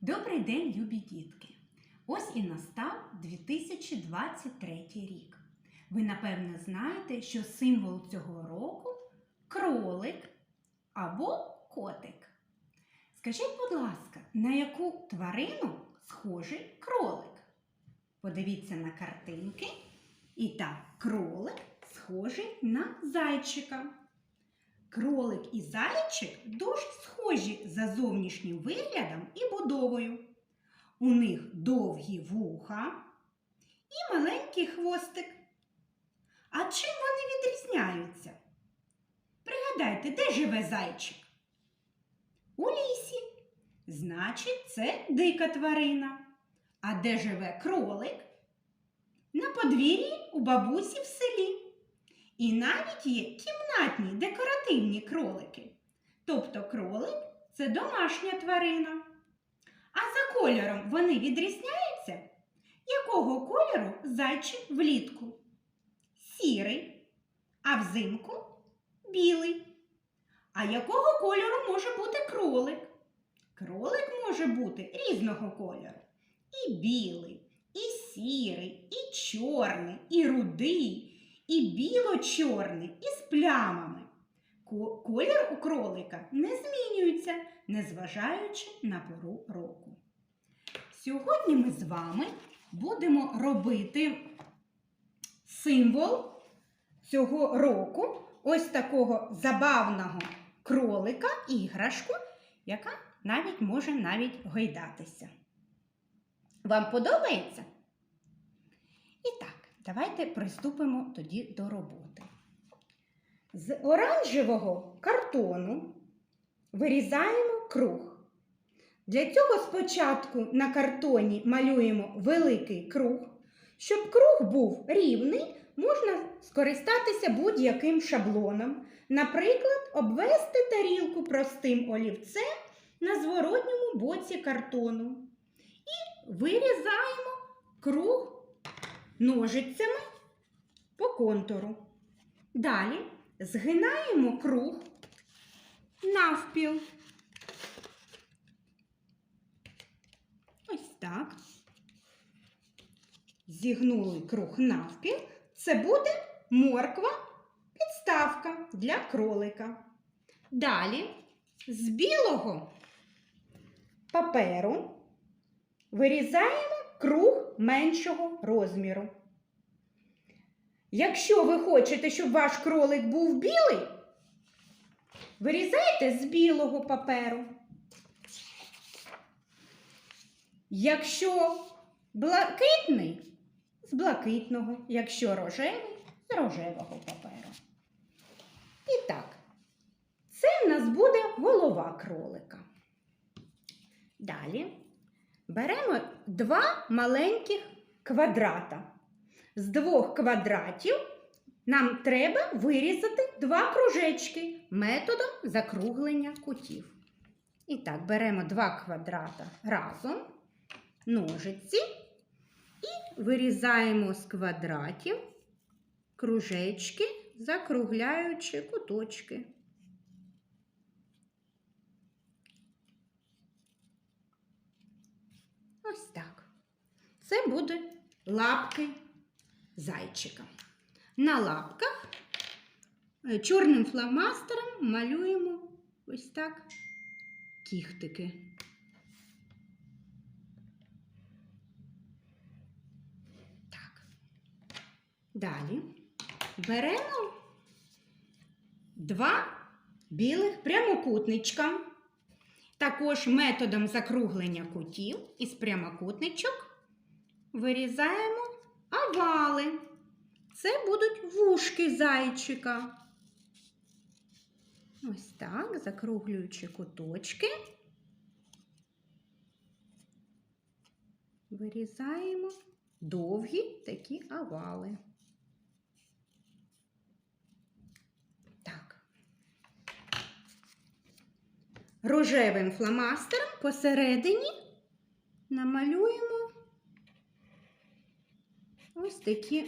Добрий день, любі дітки! Ось і настав 2023 рік. Ви, напевне, знаєте, що символ цього року кролик або котик. Скажіть, будь ласка, на яку тварину схожий кролик? Подивіться на картинки. І так, кролик схожий на зайчика. Кролик і зайчик дуже схожі за зовнішнім виглядом і будовою. У них довгі вуха і маленький хвостик. А чим вони відрізняються? Пригадайте, де живе зайчик? У лісі. Значить, це дика тварина. А де живе кролик? На подвір'ї у бабусі в селі. І навіть є кімнатні декоративні кролики. Тобто кролик це домашня тварина. А за кольором вони відрізняються? Якого кольору зайчик влітку? Сірий, а взимку білий. А якого кольору може бути кролик? Кролик може бути різного кольору. І білий, і сірий, і чорний, і рудий і біло-чорний, із плямами. Колір у кролика не змінюється, незважаючи на пору року. Сьогодні ми з вами будемо робити символ цього року, ось такого забавного кролика, іграшку, яка навіть може навіть гойдатися. Вам подобається? І так, давайте приступимо тоді до роботи. З оранжевого картону вирізаємо круг. Для цього спочатку на картоні малюємо великий круг. Щоб круг був рівний, можна скористатися будь-яким шаблоном. Наприклад, обвести тарілку простим олівцем на зворотньому боці картону. І вирізаємо круг ножицями по контуру. Далі згинаємо круг навпіл. Ось так. Зігнули круг навпіл. Це буде морква підставка для кролика. Далі з білого паперу вирізаємо круг меншого розміру. Якщо ви хочете, щоб ваш кролик був білий, вирізайте з білого паперу. Якщо блакитний, з блакитного, якщо рожевий, з рожевого паперу. І так, це в нас буде голова кролика. Далі беремо два маленьких квадрата. З двох квадратів нам треба вирізати два кружечки методом закруглення кутів. І так, беремо два квадрата разом, ножиці і вирізаємо з квадратів кружечки, закругляючи куточки. Ось так. Це буде лапки зайчика. На лапках е, чорним фломастером малюємо ось так кіхтики. Так. Далі беремо два білих прямокутничка. Також методом закруглення кутів із прямокутничок вирізаємо овали. Це будуть вушки зайчика. Ось так, закруглюючи куточки, вирізаємо довгі такі овали. Так. Рожевим фломастером посередині намалюємо ось такі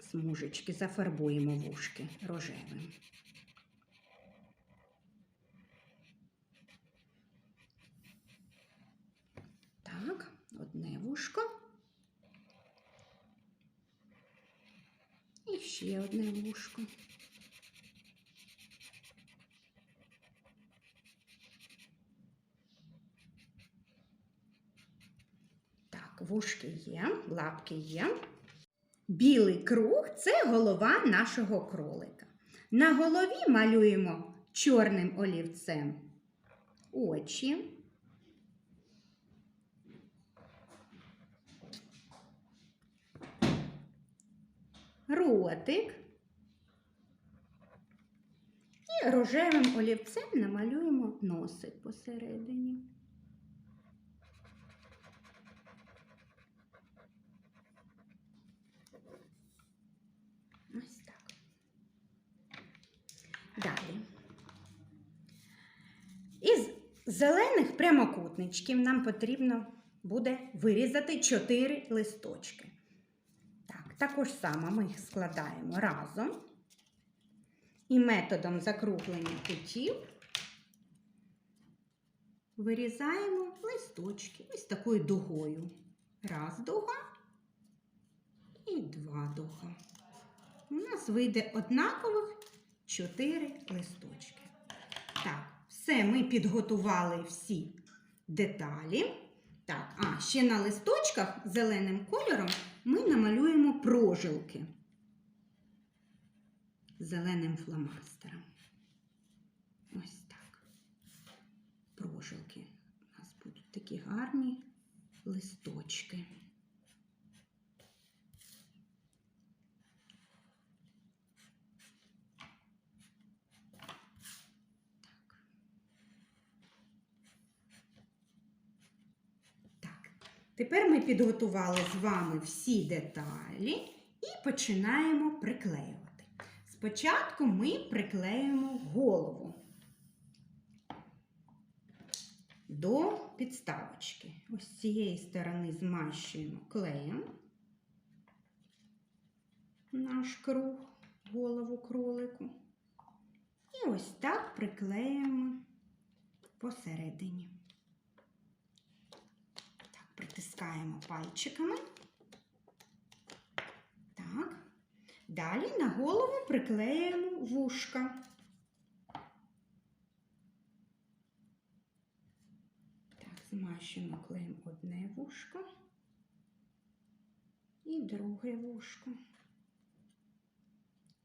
смужечки, зафарбуємо вушки рожевим. Так, одне вушко. І ще одне вушко. Так, вушки є, лапки є. Білий круг це голова нашого кролика. На голові малюємо чорним олівцем очі. Ротик. І рожевим олівцем намалюємо носик посередині. Ось так. Далі. Із зелених прямокутничків нам потрібно буде вирізати 4 листочки. Так, також само ми їх складаємо разом. І методом закруглення кутів вирізаємо листочки ось такою дугою. Раз дуга і два дуга. У нас вийде однакових 4 листочки. Все, ми підготували всі деталі. Так, а ще на листочках зеленим кольором ми намалюємо прожилки зеленим фломастером. Ось так. Прожилки. У нас будуть такі гарні листочки. Так, тепер ми підготували з вами всі деталі і починаємо приклеювати. Спочатку ми приклеїмо голову до підставочки. Ось з цієї сторони змащуємо клеєм наш круг, голову кролику. І ось так приклеїмо посередині. Притискаємо пальчиками. Так. Далі на голову приклеюємо вушка. Так, змащуємо клеєм одне вушко і друге вушко.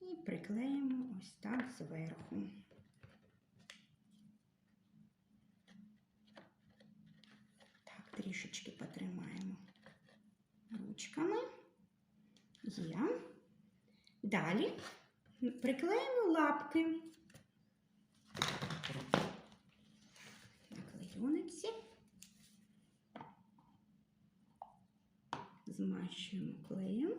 І приклеїмо ось так зверху. Так, трішечки потримаємо ручками. Є. Далі приклеїмо лапки на. Змащуємо клеєм.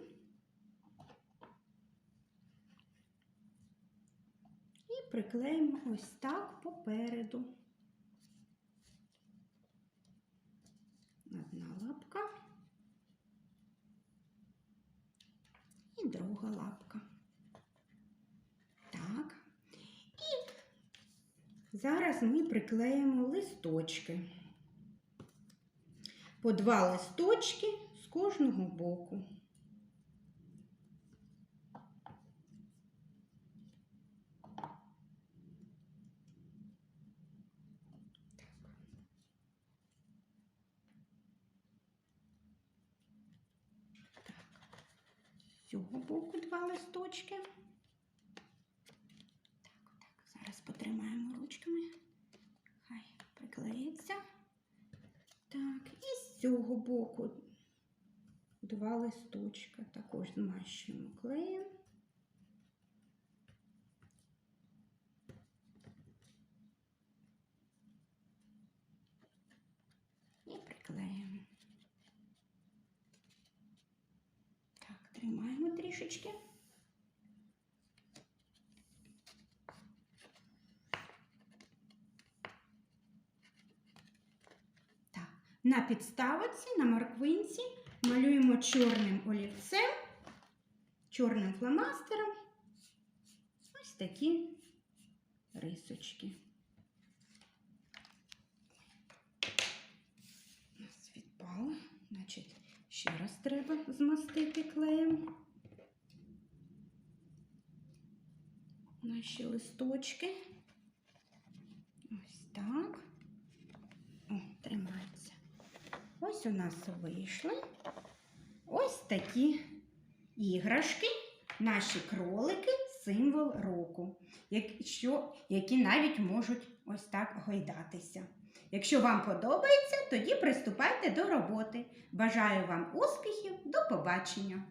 І приклеїмо ось так попереду. Одна лапка. і друга лапка. Так. І зараз ми приклеїмо листочки. По два листочки з кожного боку. З цього боку два листочки. Так, так, зараз потримаємо ручками. Хай приклеїться. Так, і з цього боку два листочка. Також змащуємо клеєм. І приклеїмо. Так, тримаємо трішечки. Так, на підставці, на морквинці малюємо чорним олівцем, чорним фломастером ось такі рисочки. Нас відпало. Ще раз треба змастити клеєм. Наші листочки. Ось так. Ось у нас вийшли ось такі іграшки, наші кролики, символ року, які навіть можуть ось так гойдатися. Якщо вам подобається, тоді приступайте до роботи. Бажаю вам успіхів, до побачення!